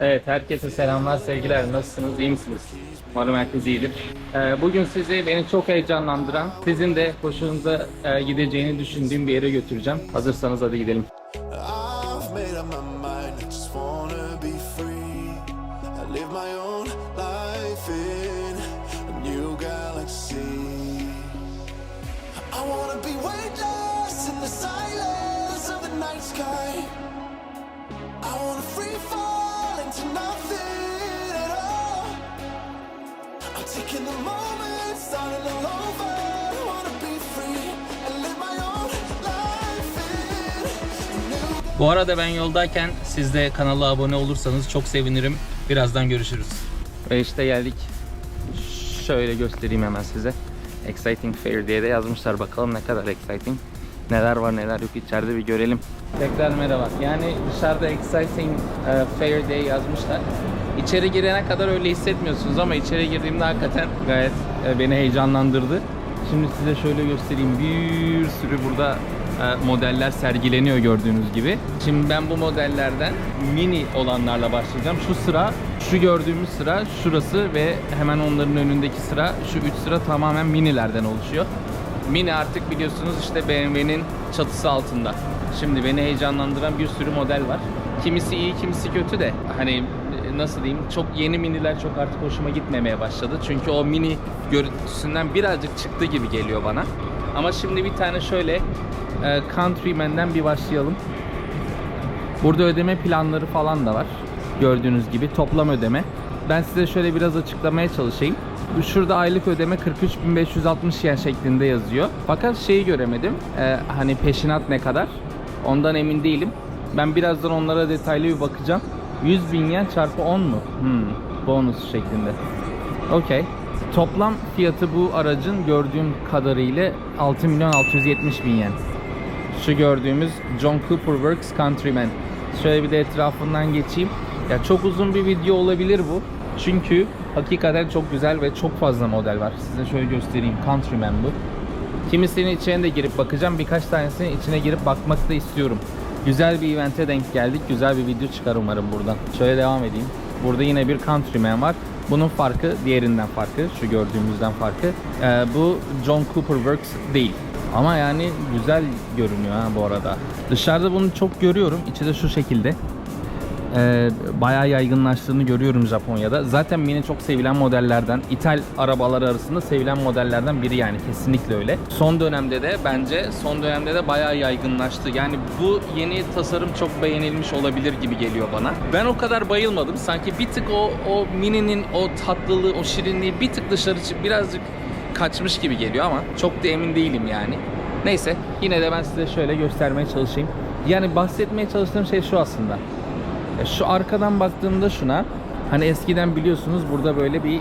Evet, herkese selamlar, sevgiler. Nasılsınız, iyi misiniz? Umarım herkes iyidir. Ee, bugün sizi beni çok heyecanlandıran, sizin de hoşunuza e, gideceğini düşündüğüm bir yere götüreceğim. Hazırsanız hadi gidelim. Bu arada ben yoldayken siz de kanala abone olursanız çok sevinirim. Birazdan görüşürüz. Ve işte geldik. Şöyle göstereyim hemen size. Exciting Fair diye de yazmışlar. Bakalım ne kadar exciting. Neler var neler yok içeride bir görelim. Tekrar merhaba. Yani dışarıda Exciting e, Fair diye yazmışlar. İçeri girene kadar öyle hissetmiyorsunuz ama içeri girdiğimde hakikaten gayet e, beni heyecanlandırdı. Şimdi size şöyle göstereyim. Bir sürü burada modeller sergileniyor gördüğünüz gibi. Şimdi ben bu modellerden mini olanlarla başlayacağım. Şu sıra, şu gördüğümüz sıra şurası ve hemen onların önündeki sıra, şu üç sıra tamamen minilerden oluşuyor. Mini artık biliyorsunuz işte BMW'nin çatısı altında. Şimdi beni heyecanlandıran bir sürü model var. Kimisi iyi, kimisi kötü de hani e, nasıl diyeyim çok yeni miniler çok artık hoşuma gitmemeye başladı. Çünkü o mini görüntüsünden birazcık çıktı gibi geliyor bana. Ama şimdi bir tane şöyle e, Countryman'den bir başlayalım. Burada ödeme planları falan da var. Gördüğünüz gibi toplam ödeme. Ben size şöyle biraz açıklamaya çalışayım. Şurada aylık ödeme 43.560 yen şeklinde yazıyor. Fakat şeyi göremedim. Ee, hani peşinat ne kadar? Ondan emin değilim. Ben birazdan onlara detaylı bir bakacağım. 100 bin yen çarpı 10 mu? Hmm, bonus şeklinde. Okey. Toplam fiyatı bu aracın gördüğüm kadarıyla 6 milyon 670 bin yen. Şu gördüğümüz John Cooper Works Countryman. Şöyle bir de etrafından geçeyim. Ya çok uzun bir video olabilir bu. Çünkü hakikaten çok güzel ve çok fazla model var. Size şöyle göstereyim. Countryman bu. Kimisinin içine de girip bakacağım. Birkaç tanesinin içine girip bakmak da istiyorum. Güzel bir evente denk geldik. Güzel bir video çıkar umarım buradan. Şöyle devam edeyim. Burada yine bir Countryman var. Bunun farkı diğerinden farkı. Şu gördüğümüzden farkı. Ee, bu John Cooper Works değil. Ama yani güzel görünüyor ha bu arada. Dışarıda bunu çok görüyorum. İçi de şu şekilde. Ee, bayağı yaygınlaştığını görüyorum Japonya'da. Zaten Mini çok sevilen modellerden, İthal arabalar arasında sevilen modellerden biri yani kesinlikle öyle. Son dönemde de bence son dönemde de bayağı yaygınlaştı. Yani bu yeni tasarım çok beğenilmiş olabilir gibi geliyor bana. Ben o kadar bayılmadım. Sanki bir tık o o Mini'nin o tatlılığı, o şirinliği bir tık dışarı çık birazcık kaçmış gibi geliyor ama çok da emin değilim yani. Neyse yine de ben size şöyle göstermeye çalışayım. Yani bahsetmeye çalıştığım şey şu aslında. Şu arkadan baktığımda şuna hani eskiden biliyorsunuz burada böyle bir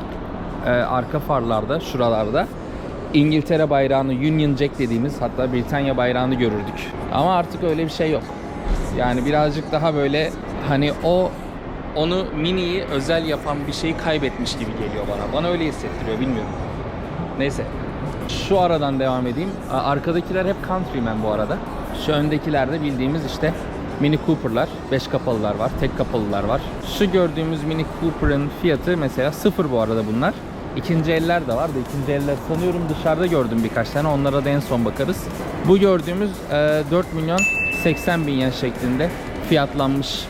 e, arka farlarda şuralarda İngiltere bayrağını Union Jack dediğimiz hatta Britanya bayrağını görürdük. Ama artık öyle bir şey yok. Yani birazcık daha böyle hani o onu miniyi özel yapan bir şeyi kaybetmiş gibi geliyor bana. Bana öyle hissettiriyor bilmiyorum. Neyse. Şu aradan devam edeyim. Arkadakiler hep Countryman bu arada. Şu öndekiler de bildiğimiz işte Mini Cooper'lar. 5 kapalılar var. Tek kapalılar var. Şu gördüğümüz Mini Cooper'ın fiyatı mesela sıfır bu arada bunlar. İkinci eller de var da ikinci eller sanıyorum dışarıda gördüm birkaç tane. Onlara da en son bakarız. Bu gördüğümüz e, 4 milyon 80 bin yen şeklinde fiyatlanmış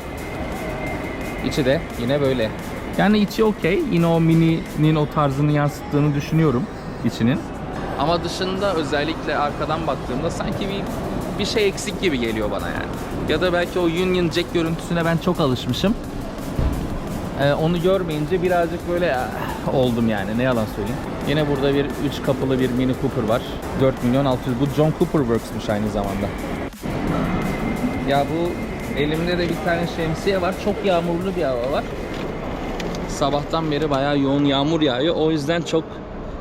İçi de yine böyle. Yani içi okey. Yine o mininin o tarzını yansıttığını düşünüyorum içinin. Ama dışında özellikle arkadan baktığımda sanki bir bir şey eksik gibi geliyor bana yani. Ya da belki o Union Jack görüntüsüne ben çok alışmışım. Ee, onu görmeyince birazcık böyle ah, oldum yani ne yalan söyleyeyim. Yine burada bir 3 kapılı bir Mini Cooper var. 4 milyon 600. Bu John Cooper Works'muş aynı zamanda. Ya bu elimde de bir tane şemsiye var. Çok yağmurlu bir hava var. Sabahtan beri bayağı yoğun yağmur yağıyor. O yüzden çok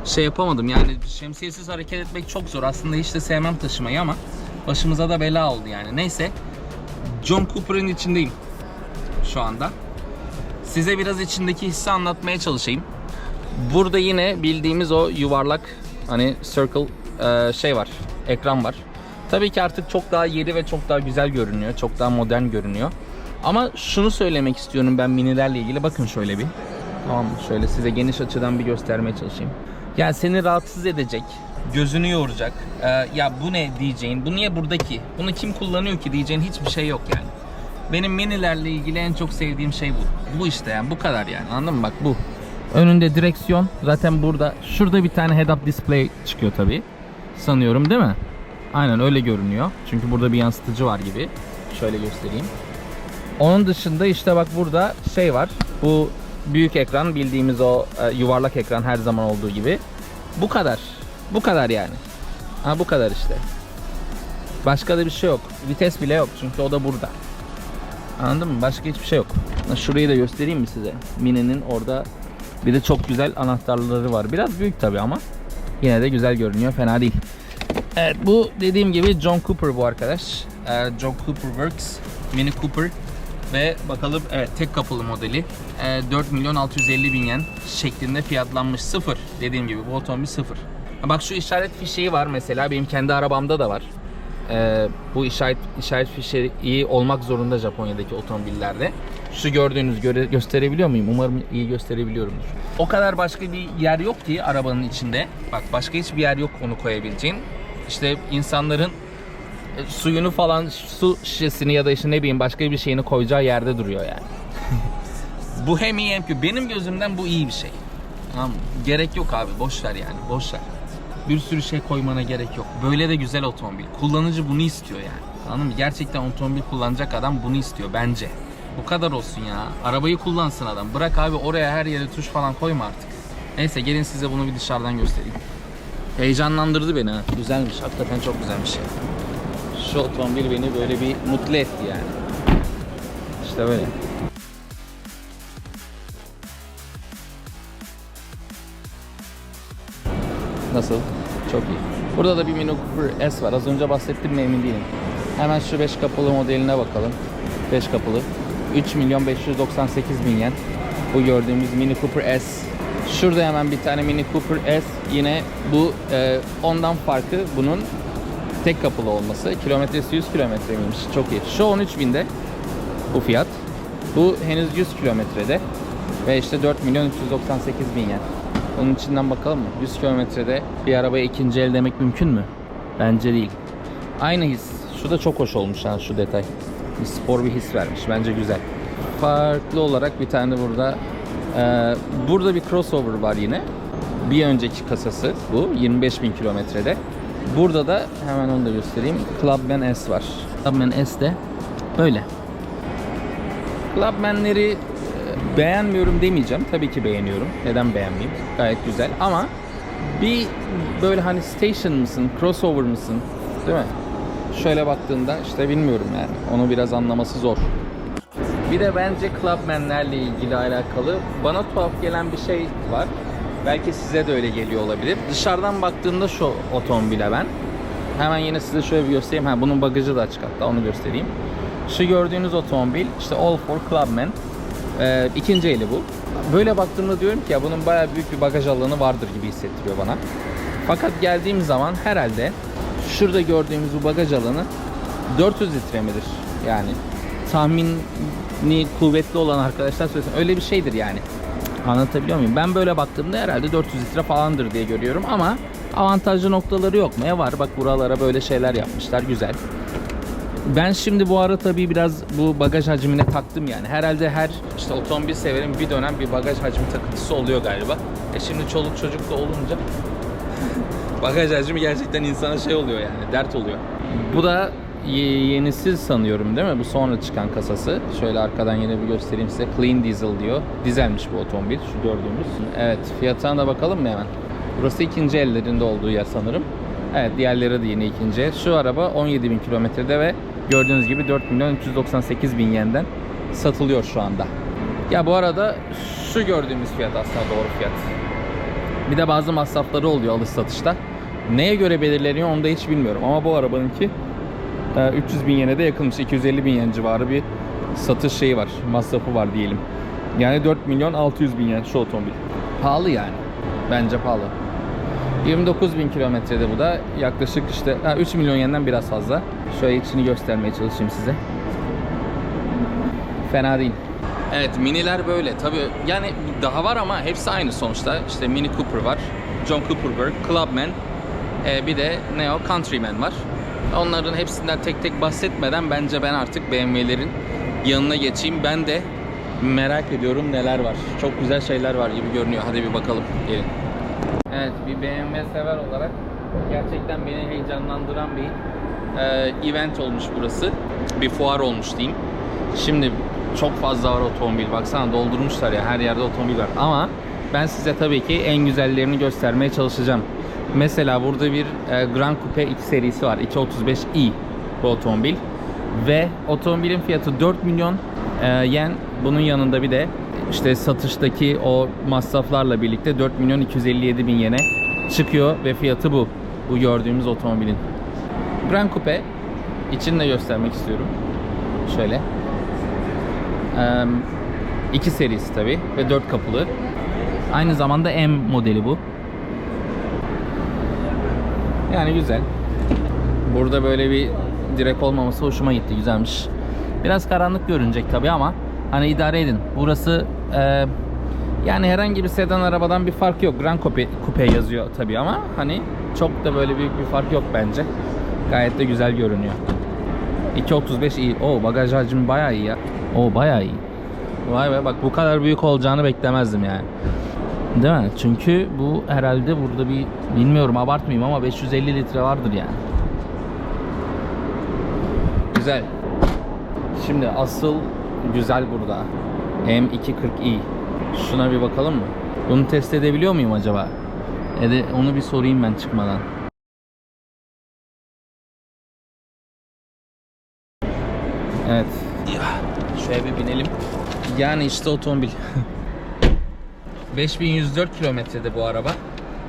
şey yapamadım. Yani şemsiyesiz hareket etmek çok zor. Aslında hiç de sevmem taşımayı ama başımıza da bela oldu yani. Neyse. John Cooper'ın içindeyim şu anda. Size biraz içindeki hissi anlatmaya çalışayım. Burada yine bildiğimiz o yuvarlak hani circle e, şey var. Ekran var. Tabii ki artık çok daha yeni ve çok daha güzel görünüyor. Çok daha modern görünüyor. Ama şunu söylemek istiyorum ben minilerle ilgili. Bakın şöyle bir. Tamam? Şöyle size geniş açıdan bir göstermeye çalışayım. Yani seni rahatsız edecek, gözünü yoracak. Ee, ya bu ne diyeceğin, bu niye buradaki, bunu kim kullanıyor ki diyeceğin hiçbir şey yok yani. Benim minilerle ilgili en çok sevdiğim şey bu. Bu işte yani bu kadar yani anladın mı? Bak bu. Önünde direksiyon zaten burada. Şurada bir tane head-up display çıkıyor tabii. Sanıyorum değil mi? Aynen öyle görünüyor. Çünkü burada bir yansıtıcı var gibi. Şöyle göstereyim. Onun dışında işte bak burada şey var. Bu büyük ekran bildiğimiz o e, yuvarlak ekran her zaman olduğu gibi. Bu kadar. Bu kadar yani. Ha bu kadar işte. Başka da bir şey yok. Vites bile yok çünkü o da burada. Anladın mı? Başka hiçbir şey yok. Şurayı da göstereyim mi size? Mini'nin orada bir de çok güzel anahtarları var. Biraz büyük tabi ama yine de güzel görünüyor. Fena değil. Evet bu dediğim gibi John Cooper bu arkadaş. Ee, John Cooper Works Mini Cooper ve bakalım evet tek kapılı modeli Ee, 4 milyon 650 bin yen şeklinde fiyatlanmış sıfır dediğim gibi bu otomobil sıfır. Bak şu işaret fişeği var mesela benim kendi arabamda da var. Ee, bu işaret işaret fişeği olmak zorunda Japonya'daki otomobillerde. Şu gördüğünüz göre, gösterebiliyor muyum? Umarım iyi gösterebiliyorumdur. O kadar başka bir yer yok ki arabanın içinde. Bak başka hiçbir yer yok onu koyabileceğin. İşte insanların e, suyunu falan su şişesini ya da işte ne bileyim başka bir şeyini koyacağı yerde duruyor yani. bu hem iyi hem kötü. Benim gözümden bu iyi bir şey. Tamam? Gerek yok abi boş ver yani boş ver. Bir sürü şey koymana gerek yok. Böyle de güzel otomobil. Kullanıcı bunu istiyor yani. Anladın mı? Gerçekten otomobil kullanacak adam bunu istiyor bence. Bu kadar olsun ya. Arabayı kullansın adam. Bırak abi oraya her yere tuş falan koyma artık. Neyse gelin size bunu bir dışarıdan göstereyim. Heyecanlandırdı beni ha. Güzelmiş. Hakikaten çok güzelmiş. Şu otomobil beni böyle bir mutlu etti yani. İşte böyle. Nasıl? Çok iyi. Burada da bir Mini Cooper S var. Az önce bahsettim mi emin değilim. Hemen şu 5 kapılı modeline bakalım. 5 kapılı. 3 milyon 598 bin yen. Bu gördüğümüz Mini Cooper S. Şurada hemen bir tane Mini Cooper S. Yine bu e, ondan farkı bunun tek kapılı olması. Kilometresi 100 kilometre miymiş? Çok iyi. Şu 13 binde bu fiyat. Bu henüz 100 kilometrede. Ve işte 4 milyon 398 bin yen. Onun içinden bakalım mı? 100 kilometrede bir arabaya ikinci el demek mümkün mü? Bence değil. Aynı his. Şu da çok hoş olmuş ha şu detay. Bir spor bir his vermiş. Bence güzel. Farklı olarak bir tane burada e, burada bir crossover var yine. Bir önceki kasası bu. 25 bin kilometrede. Burada da hemen onu da göstereyim. Clubman S var. Clubman S de böyle. Clubman'leri e, beğenmiyorum demeyeceğim. Tabii ki beğeniyorum. Neden beğenmeyeyim? Gayet güzel ama bir böyle hani station mısın, crossover mısın? Değil mi? Şöyle baktığında işte bilmiyorum yani. Onu biraz anlaması zor. Bir de bence Clubman'lerle ilgili alakalı bana tuhaf gelen bir şey var. Belki size de öyle geliyor olabilir. Dışarıdan baktığımda şu otomobile ben. Hemen yine size şöyle bir göstereyim. Ha, bunun bagajı da açık hatta onu göstereyim. Şu gördüğünüz otomobil işte All for Clubman. Ee, ikinci eli bu. Böyle baktığımda diyorum ki ya bunun bayağı büyük bir bagaj alanı vardır gibi hissettiriyor bana. Fakat geldiğim zaman herhalde şurada gördüğümüz bu bagaj alanı 400 litre midir? Yani tahmini kuvvetli olan arkadaşlar söylesin. Öyle bir şeydir yani. Anlatabiliyor muyum? Ben böyle baktığımda herhalde 400 litre falandır diye görüyorum ama avantajlı noktaları yok mu? E var bak buralara böyle şeyler yapmışlar güzel. Ben şimdi bu ara tabii biraz bu bagaj hacmine taktım yani. Herhalde her işte otomobil severim bir dönem bir bagaj hacmi takıntısı oluyor galiba. E şimdi çoluk çocuk da olunca bagaj hacmi gerçekten insana şey oluyor yani dert oluyor. Bu da yenisi sanıyorum değil mi? Bu sonra çıkan kasası. Şöyle arkadan yine bir göstereyim size. Clean Diesel diyor. Dizelmiş bu otomobil şu gördüğümüz. Evet fiyatına da bakalım mı hemen? Burası ikinci ellerinde olduğu yer sanırım. Evet diğerleri de yine ikinci el. Şu araba 17 bin kilometrede ve gördüğünüz gibi 4 milyon 398 bin yenden satılıyor şu anda. Ya bu arada şu gördüğümüz fiyat aslında doğru fiyat. Bir de bazı masrafları oluyor alış satışta. Neye göre belirleniyor onu da hiç bilmiyorum. Ama bu arabanınki 300 bin yene de yakınmış. 250 bin yen civarı bir satış şeyi var. Masrafı var diyelim. Yani 4 milyon 600 bin yen şu otomobil. Pahalı yani. Bence pahalı. 29 bin kilometrede bu da yaklaşık işte ha, 3 milyon yenden biraz fazla. Şöyle içini göstermeye çalışayım size. Fena değil. Evet miniler böyle. Tabi yani daha var ama hepsi aynı sonuçta. İşte Mini Cooper var. John Cooper var. Clubman. e, bir de ne o? Countryman var. Onların hepsinden tek tek bahsetmeden bence ben artık BMW'lerin yanına geçeyim. Ben de merak ediyorum neler var. Çok güzel şeyler var gibi görünüyor. Hadi bir bakalım. Gelin. Evet bir BMW sever olarak gerçekten beni heyecanlandıran bir e, event olmuş burası. Bir fuar olmuş diyeyim. Şimdi çok fazla var otomobil. Baksana doldurmuşlar ya her yerde otomobil var. Ama ben size tabii ki en güzellerini göstermeye çalışacağım. Mesela burada bir e, Grand Coupe X serisi var. 235i bu otomobil. Ve otomobilin fiyatı 4 milyon e, yen. Bunun yanında bir de işte satıştaki o masraflarla birlikte 4 milyon 257 bin yene çıkıyor ve fiyatı bu. Bu gördüğümüz otomobilin. Grand Coupe içini de göstermek istiyorum. Şöyle. Eee, iki serisi tabi ve dört kapılı. Aynı zamanda M modeli bu. Yani güzel. Burada böyle bir direk olmaması hoşuma gitti. Güzelmiş. Biraz karanlık görünecek tabi ama hani idare edin. Burası eee, yani herhangi bir sedan arabadan bir fark yok. Grand Coupe, Coupe yazıyor tabi ama hani çok da böyle büyük bir fark yok bence. Gayet de güzel görünüyor. 2.35 iyi. O bagaj hacmi bayağı iyi ya. O bayağı iyi. Vay be bak bu kadar büyük olacağını beklemezdim yani. Değil mi? Çünkü bu herhalde burada bir bilmiyorum abartmayayım ama 550 litre vardır yani. Güzel. Şimdi asıl güzel burada. M240i. Şuna bir bakalım mı? Bunu test edebiliyor muyum acaba? E de onu bir sorayım ben çıkmadan. Evet. Şöyle bir binelim. Yani işte otomobil. 5104 kilometrede bu araba.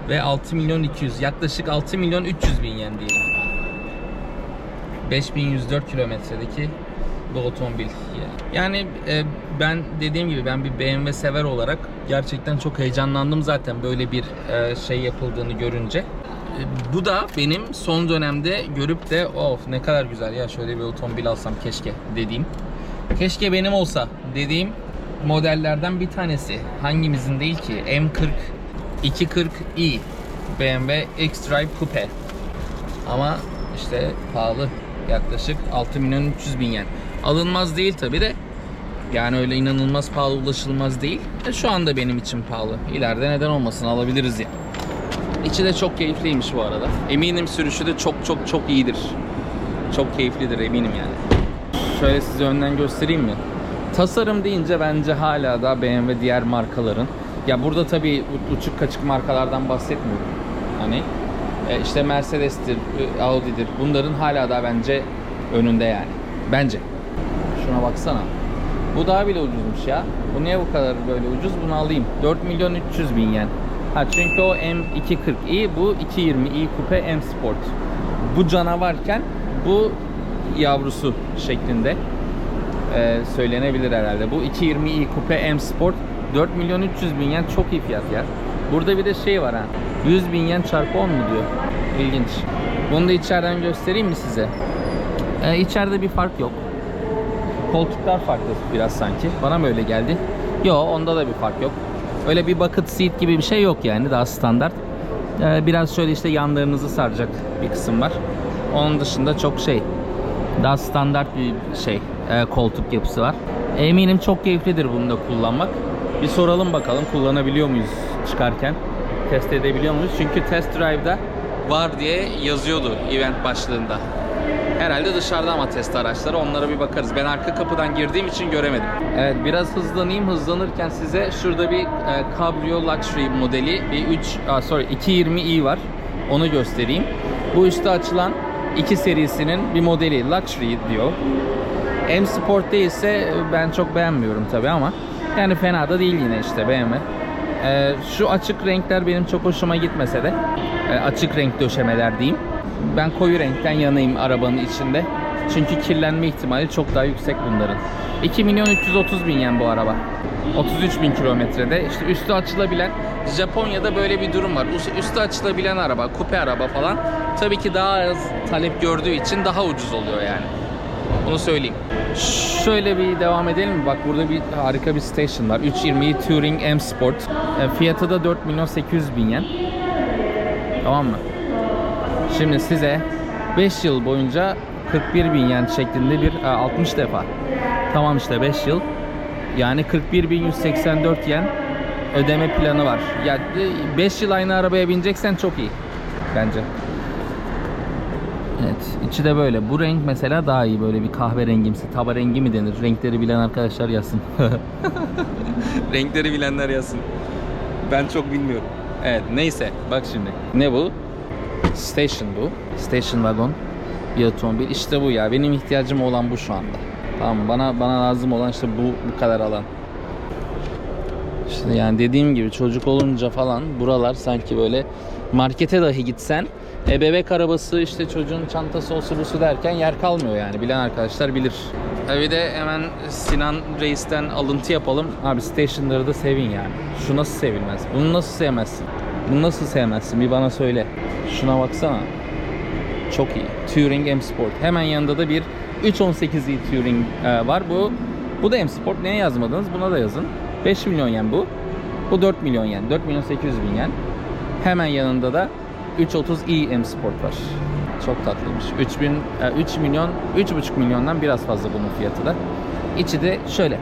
Ve 6 milyon 200 yaklaşık 6 milyon 300 bin yen diyelim. 5104 kilometredeki bu otomobil. Yani e, ben dediğim gibi ben bir BMW sever olarak gerçekten çok heyecanlandım zaten böyle bir e, şey yapıldığını görünce. E, bu da benim son dönemde görüp de of ne kadar güzel ya şöyle bir otomobil alsam keşke dediğim. Keşke benim olsa dediğim modellerden bir tanesi. Hangimizin değil ki? M40 240i BMW X-Drive Coupe. Ama işte pahalı. Yaklaşık 6 milyon 300 bin yen. Alınmaz değil tabi de. Yani öyle inanılmaz pahalı ulaşılmaz değil. E şu anda benim için pahalı. İleride neden olmasın alabiliriz ya. İçi de çok keyifliymiş bu arada. Eminim sürüşü de çok çok çok iyidir. Çok keyiflidir eminim yani. Şöyle size önden göstereyim mi? Tasarım deyince bence hala da BMW diğer markaların. Ya burada tabii uçuk kaçık markalardan bahsetmiyorum. Hani e, işte Mercedes'tir, e, Audi'dir. Bunların hala da bence önünde yani. Bence. Şuna baksana. Bu daha bile ucuzmuş ya. Bu niye bu kadar böyle ucuz? Bunu alayım. 4 milyon 300 bin yen. Ha çünkü o M240i bu 220i Coupe M Sport. Bu canavarken bu yavrusu şeklinde e, söylenebilir herhalde. Bu 220i Coupe M Sport 4 milyon 300 bin yen çok iyi fiyat ya. Burada bir de şey var ha. 100 bin yen çarpı 10 mu diyor. İlginç. Bunu da içeriden göstereyim mi size? E, içeride bir fark yok. Koltuklar farklı biraz sanki. Bana mı öyle geldi? Yo onda da bir fark yok. Öyle bir bucket seat gibi bir şey yok yani daha standart. Ee, biraz şöyle işte yanlarınızı saracak bir kısım var. Onun dışında çok şey daha standart bir şey e, koltuk yapısı var. Eminim çok keyiflidir bunu da kullanmak. Bir soralım bakalım kullanabiliyor muyuz çıkarken? Test edebiliyor muyuz? Çünkü test drive'da var diye yazıyordu event başlığında. Herhalde dışarıda ama test araçları onlara bir bakarız. Ben arka kapıdan girdiğim için göremedim. Evet biraz hızlanayım. Hızlanırken size şurada bir e, Cabrio Luxury modeli bir 3 ah, sorry 220i var. Onu göstereyim. Bu üstte açılan 2 serisinin bir modeli Luxury diyor. M Sport değilse ben çok beğenmiyorum tabi ama yani fena da değil yine işte BMW. Ee, şu açık renkler benim çok hoşuma gitmese de e, açık renk döşemeler diyeyim. Ben koyu renkten yanayım arabanın içinde. Çünkü kirlenme ihtimali çok daha yüksek bunların. 2 milyon 330 bin yen bu araba. 33 bin kilometrede. İşte üstü açılabilen Japonya'da böyle bir durum var. Üst- Üstü açılabilen araba, kupe araba falan tabii ki daha az talep gördüğü için daha ucuz oluyor yani. Bunu söyleyeyim. Şöyle bir devam edelim mi? Bak burada bir harika bir station var. 320 Touring M Sport. E, fiyatı da 4 milyon 800 bin yen. Tamam mı? Şimdi size 5 yıl boyunca 41 bin yen şeklinde bir e, 60 defa. Tamam işte 5 yıl. Yani 41.184 yen ödeme planı var. Ya 5 yıl aynı arabaya bineceksen çok iyi bence. Evet, içi de böyle. Bu renk mesela daha iyi böyle bir kahverengimsi. Taba rengi mi denir? Renkleri bilen arkadaşlar yazsın. Renkleri bilenler yazsın. Ben çok bilmiyorum. Evet, neyse. Bak şimdi. Ne bu? Station bu. Station wagon. Bir otomobil. İşte bu ya. Benim ihtiyacım olan bu şu anda. Tamam? Bana bana lazım olan işte bu bu kadar alan. İşte yani dediğim gibi çocuk olunca falan buralar sanki böyle markete dahi gitsen e, bebek arabası işte çocuğun çantası o su bu su derken yer kalmıyor yani bilen arkadaşlar bilir. E, bir de hemen Sinan Reis'ten alıntı yapalım. Abi stationları da sevin yani. Şu nasıl sevilmez? Bunu nasıl sevmezsin? Bunu nasıl sevmezsin? Bir bana söyle. Şuna baksana. Çok iyi. Touring M Sport. Hemen yanında da bir 318i Touring e, var. Bu bu da M Sport. Neye yazmadınız? Buna da yazın. 5 milyon yen bu. Bu 4 milyon yen. 4 milyon 800 bin yen. Hemen yanında da 330i M Sport var. Çok tatlıymış. 3000 e, 3 milyon 3,5 milyondan biraz fazla bunun fiyatı da. İçi de şöyle.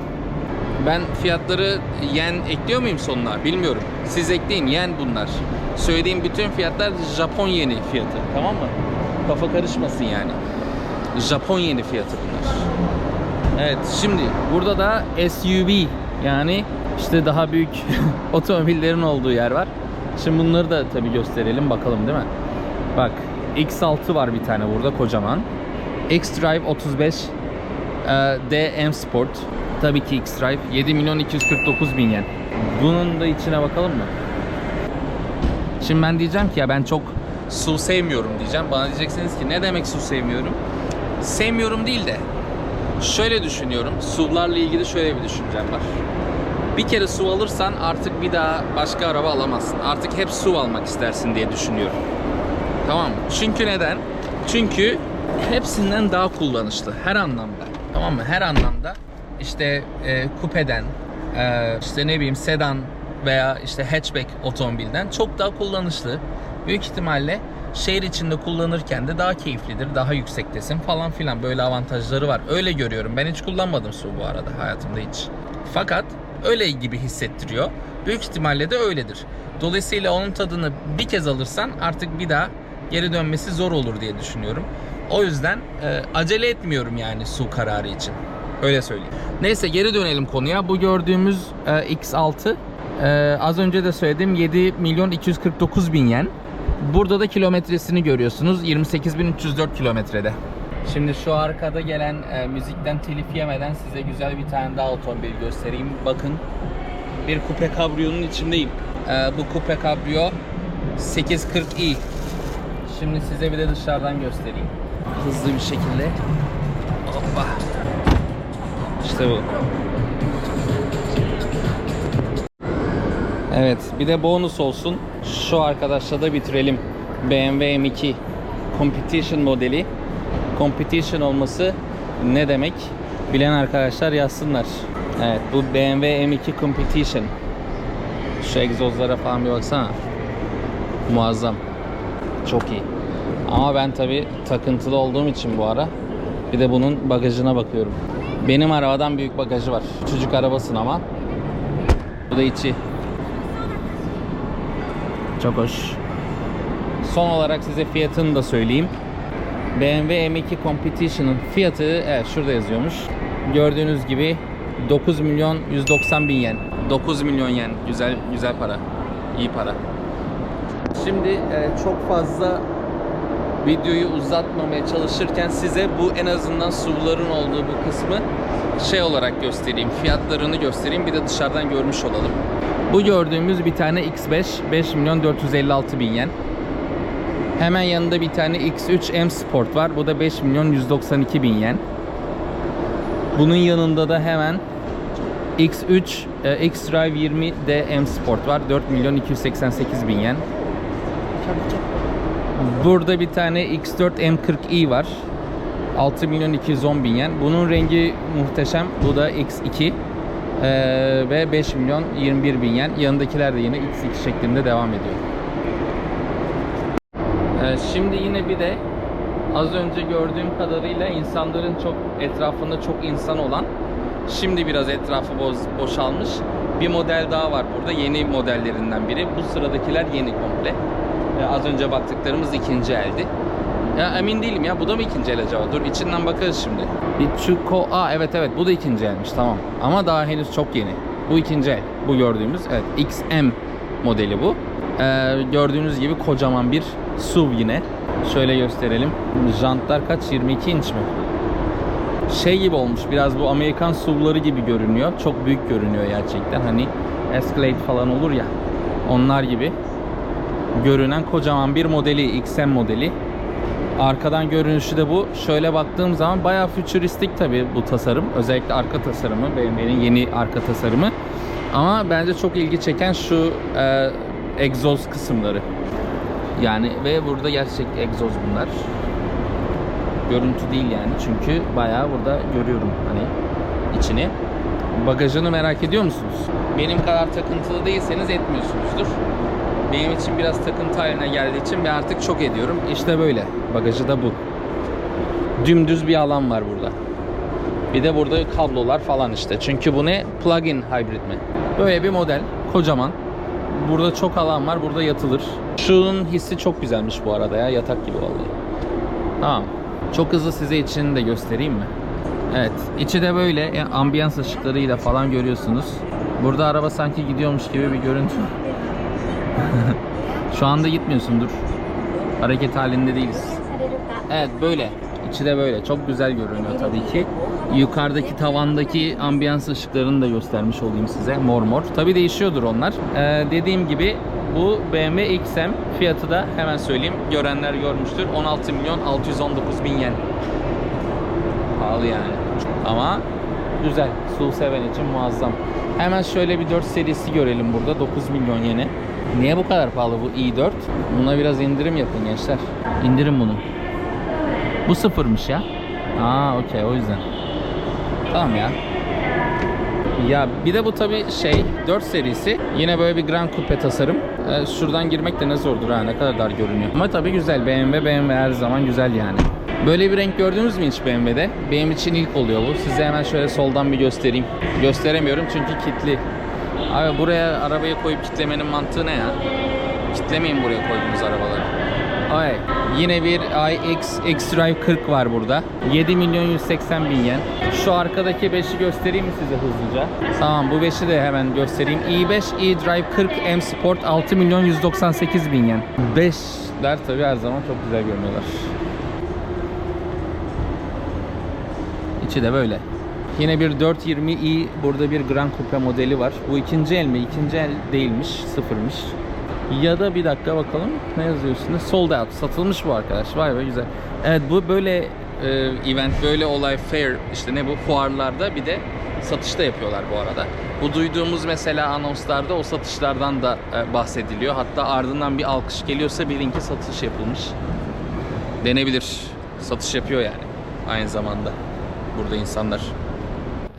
Ben fiyatları yen ekliyor muyum sonuna? Bilmiyorum. Siz ekleyin yen bunlar. Söylediğim bütün fiyatlar Japon yeni fiyatı. Tamam mı? Kafa karışmasın yani. Japon yeni fiyatı bunlar. Evet şimdi burada da SUV yani işte daha büyük otomobillerin olduğu yer var. Şimdi bunları da tabii gösterelim bakalım değil mi? Bak X6 var bir tane burada kocaman. X-Drive 35 e, DM Sport. Tabii ki X-Drive 7 milyon 249 bin yen. Bunun da içine bakalım mı? Şimdi ben diyeceğim ki ya ben çok su sevmiyorum diyeceğim. Bana diyeceksiniz ki ne demek su sevmiyorum? Sevmiyorum değil de şöyle düşünüyorum. SUV'larla ilgili şöyle bir düşüncem var. Bir kere SUV alırsan artık bir daha başka araba alamazsın. Artık hep SUV almak istersin diye düşünüyorum. Tamam mı? Çünkü neden? Çünkü hepsinden daha kullanışlı her anlamda. Tamam mı? Her anlamda işte e, kupeden, e, işte ne bileyim sedan veya işte hatchback otomobilden çok daha kullanışlı. Büyük ihtimalle şehir içinde kullanırken de daha keyiflidir, daha yüksektesin falan filan böyle avantajları var. Öyle görüyorum. Ben hiç kullanmadım SUV bu arada hayatımda hiç. Fakat öyle gibi hissettiriyor. Büyük ihtimalle de öyledir. Dolayısıyla onun tadını bir kez alırsan artık bir daha geri dönmesi zor olur diye düşünüyorum. O yüzden e, acele etmiyorum yani su kararı için. Öyle söyleyeyim. Neyse geri dönelim konuya. Bu gördüğümüz e, X6 e, az önce de söyledim 7 milyon 249 bin yen. Burada da kilometresini görüyorsunuz. 28.304 kilometrede. Şimdi şu arkada gelen e, müzikten telif yemeden size güzel bir tane daha otomobil göstereyim. Bakın bir kupe kabriyonun içindeyim. E, bu kupe kabriyo 840i. Şimdi size bir de dışarıdan göstereyim. Hızlı bir şekilde. Hoppa. İşte bu. Evet, bir de bonus olsun. Şu arkadaşla da bitirelim. BMW M2 Competition modeli. Competition olması ne demek? Bilen arkadaşlar yazsınlar. Evet, bu BMW M2 Competition. Şu egzozlara falan bir baksana. Muazzam. Çok iyi. Ama ben tabi takıntılı olduğum için bu ara bir de bunun bagajına bakıyorum. Benim arabadan büyük bagajı var. Çocuk arabasın ama. Bu da içi. Çok hoş. Son olarak size fiyatını da söyleyeyim. BMW M2 Competition'ın fiyatı evet şurada yazıyormuş. Gördüğünüz gibi 9 milyon 190 bin yen. 9 milyon yen. Güzel güzel para. İyi para. Şimdi e, çok fazla videoyu uzatmamaya çalışırken size bu en azından SUV'ların olduğu bu kısmı şey olarak göstereyim. Fiyatlarını göstereyim. Bir de dışarıdan görmüş olalım. Bu gördüğümüz bir tane X5 5 milyon 456 bin yen. Hemen yanında bir tane X3 M Sport var. Bu da 5 milyon 192 bin yen. Bunun yanında da hemen X3 e, X-Drive 20 de M Sport var. 4 milyon 288 bin yen. Burada bir tane X4 M40i var. 6 milyon 210 bin yen. Bunun rengi muhteşem. Bu da X2. Ee, ve 5 milyon 21 bin yen. Yanındakiler de yine X2 şeklinde devam ediyor. Ee, şimdi yine bir de az önce gördüğüm kadarıyla insanların çok etrafında çok insan olan şimdi biraz etrafı boz, boşalmış bir model daha var burada yeni modellerinden biri. Bu sıradakiler yeni komple. Ee, az önce baktıklarımız ikinci eldi. Ya emin değilim ya bu da mı ikinci el acaba? Dur içinden bakarız şimdi. Ichuko Aa evet evet bu da ikinci elmiş tamam. Ama daha henüz çok yeni. Bu ikinci el bu gördüğümüz evet XM modeli bu ee, gördüğünüz gibi kocaman bir SUV yine. Şöyle gösterelim. Jantlar kaç? 22 inç mi? Şey gibi olmuş biraz bu Amerikan SUV'ları gibi görünüyor. Çok büyük görünüyor gerçekten. Hani Escalade falan olur ya. Onlar gibi görünen kocaman bir modeli XM modeli. Arkadan görünüşü de bu. Şöyle baktığım zaman bayağı fütüristik tabii bu tasarım. Özellikle arka tasarımı, BMW'nin yeni arka tasarımı. Ama bence çok ilgi çeken şu e, egzoz kısımları. Yani ve burada gerçek egzoz bunlar. Görüntü değil yani çünkü bayağı burada görüyorum hani içini. Bagajını merak ediyor musunuz? Benim kadar takıntılı değilseniz etmiyorsunuzdur. Benim için biraz takıntı haline geldiği için ben artık çok ediyorum. İşte böyle. Bagajı da bu. Dümdüz bir alan var burada. Bir de burada kablolar falan işte. Çünkü bu ne? Plug-in hybrid mi? Böyle bir model. Kocaman. Burada çok alan var. Burada yatılır. Şunun hissi çok güzelmiş bu arada ya. Yatak gibi vallahi. Tamam. Çok hızlı size içini de göstereyim mi? Evet. içi de böyle e, ambiyans ışıklarıyla falan görüyorsunuz. Burada araba sanki gidiyormuş gibi bir görüntü. Şu anda gitmiyorsundur. Hareket halinde değiliz. Evet böyle. İçi de böyle. Çok güzel görünüyor tabii ki. Yukarıdaki tavandaki ambiyans ışıklarını da göstermiş olayım size. Mor mor. Tabii değişiyordur onlar. Ee, dediğim gibi bu BMW XM fiyatı da hemen söyleyeyim. Görenler görmüştür. 16 milyon 619 bin yen. Pahalı yani. Ama güzel. SUV seven için muazzam. Hemen şöyle bir 4 serisi görelim burada. 9 milyon yeni. Niye bu kadar pahalı bu i4? Buna biraz indirim yapın gençler. İndirin bunu. Bu sıfırmış ya. Aa okey o yüzden. Tamam ya. Ya bir de bu tabi şey 4 serisi yine böyle bir Grand Coupe tasarım. Ee, şuradan girmek de ne zordur ha ne kadar dar görünüyor. Ama tabi güzel BMW BMW her zaman güzel yani. Böyle bir renk gördünüz mü hiç BMW'de? Benim için ilk oluyor bu. Size hemen şöyle soldan bir göstereyim. Gösteremiyorum çünkü kilitli. Abi buraya arabayı koyup kitlemenin mantığı ne ya? Kitlemeyin buraya koyduğunuz arabaları. Ay, yine bir iX X-Drive 40 var burada. 7 milyon 180 bin yen. Şu arkadaki 5'i göstereyim mi size hızlıca? Tamam bu 5'i de hemen göstereyim. i5 e-Drive 40 M Sport 6 milyon 198 bin yen. 5'ler tabi her zaman çok güzel görünüyorlar. İçi de böyle. Yine bir 420i burada bir Grand Coupe modeli var. Bu ikinci el mi? İkinci el değilmiş. Sıfırmış. Ya da bir dakika bakalım. Ne yazıyor üstünde? Sold out. Satılmış bu arkadaş. Vay be güzel. Evet bu böyle e, event, böyle olay fair işte ne bu fuarlarda bir de satışta yapıyorlar bu arada. Bu duyduğumuz mesela anonslarda o satışlardan da e, bahsediliyor. Hatta ardından bir alkış geliyorsa bilin ki satış yapılmış. Denebilir. Satış yapıyor yani. Aynı zamanda burada insanlar.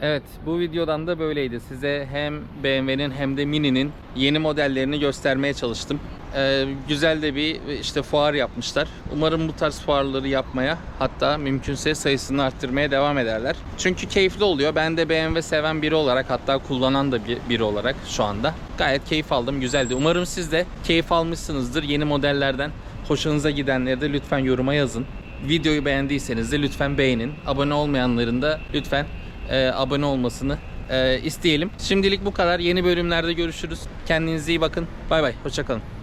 Evet bu videodan da böyleydi. Size hem BMW'nin hem de Mini'nin yeni modellerini göstermeye çalıştım. Ee, güzel de bir işte fuar yapmışlar. Umarım bu tarz fuarları yapmaya hatta mümkünse sayısını arttırmaya devam ederler. Çünkü keyifli oluyor. Ben de BMW seven biri olarak hatta kullanan da bir, biri olarak şu anda gayet keyif aldım. Güzeldi. Umarım siz de keyif almışsınızdır yeni modellerden. Hoşunuza gidenleri de lütfen yoruma yazın. Videoyu beğendiyseniz de lütfen beğenin. Abone olmayanların da lütfen e, abone olmasını e, isteyelim. Şimdilik bu kadar. Yeni bölümlerde görüşürüz. Kendinize iyi bakın. Bay bay. Hoşçakalın.